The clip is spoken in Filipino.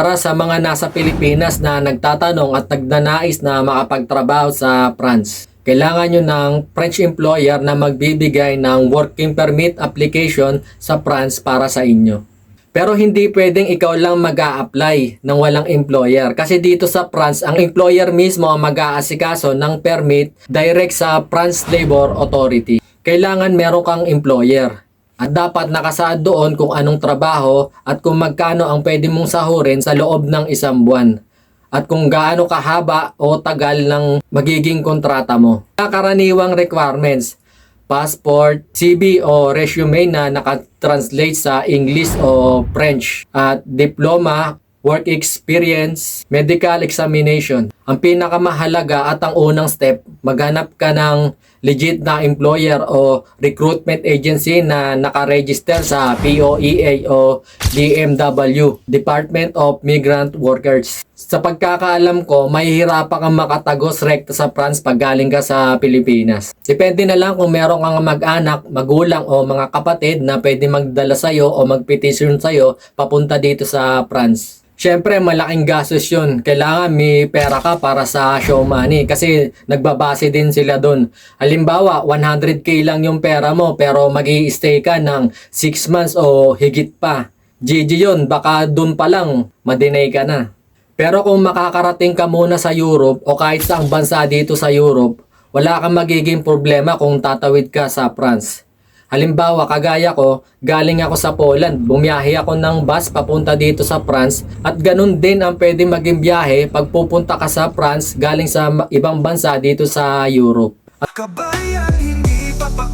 Para sa mga nasa Pilipinas na nagtatanong at nagnanais na makapagtrabaho sa France, kailangan nyo ng French employer na magbibigay ng working permit application sa France para sa inyo. Pero hindi pwedeng ikaw lang mag apply ng walang employer. Kasi dito sa France, ang employer mismo ang mag-aasikaso ng permit direct sa France Labor Authority. Kailangan meron kang employer. At dapat nakasaad doon kung anong trabaho at kung magkano ang pwede mong sahurin sa loob ng isang buwan. At kung gaano kahaba o tagal ng magiging kontrata mo. Karaniwang requirements, passport, CV o resume na nakatranslate sa English o French at diploma, work experience, medical examination. Ang pinakamahalaga at ang unang step, maghanap ka ng legit na employer o recruitment agency na nakaregister sa POEA o DMW, Department of Migrant Workers. Sa pagkakaalam ko, mahihirapan kang makatagos rekta sa France pag galing ka sa Pilipinas. Depende na lang kung meron kang mag-anak, magulang o mga kapatid na pwede magdala sa'yo o magpetisyon sa'yo papunta dito sa France. Siyempre, malaking gastos yun. Kailangan may pera ka para sa show money kasi nagbabase din sila doon. Halimbawa, 100k lang yung pera mo pero mag stay ka ng 6 months o higit pa. GG yun, baka doon pa lang, madinay ka na. Pero kung makakarating ka muna sa Europe o kahit saang bansa dito sa Europe, wala kang magiging problema kung tatawid ka sa France. Halimbawa, kagaya ko, galing ako sa Poland, bumiyahe ako ng bus papunta dito sa France at ganun din ang pwede maging biyahe pag pupunta ka sa France galing sa ibang bansa dito sa Europe. Kabayan, hindi papaawan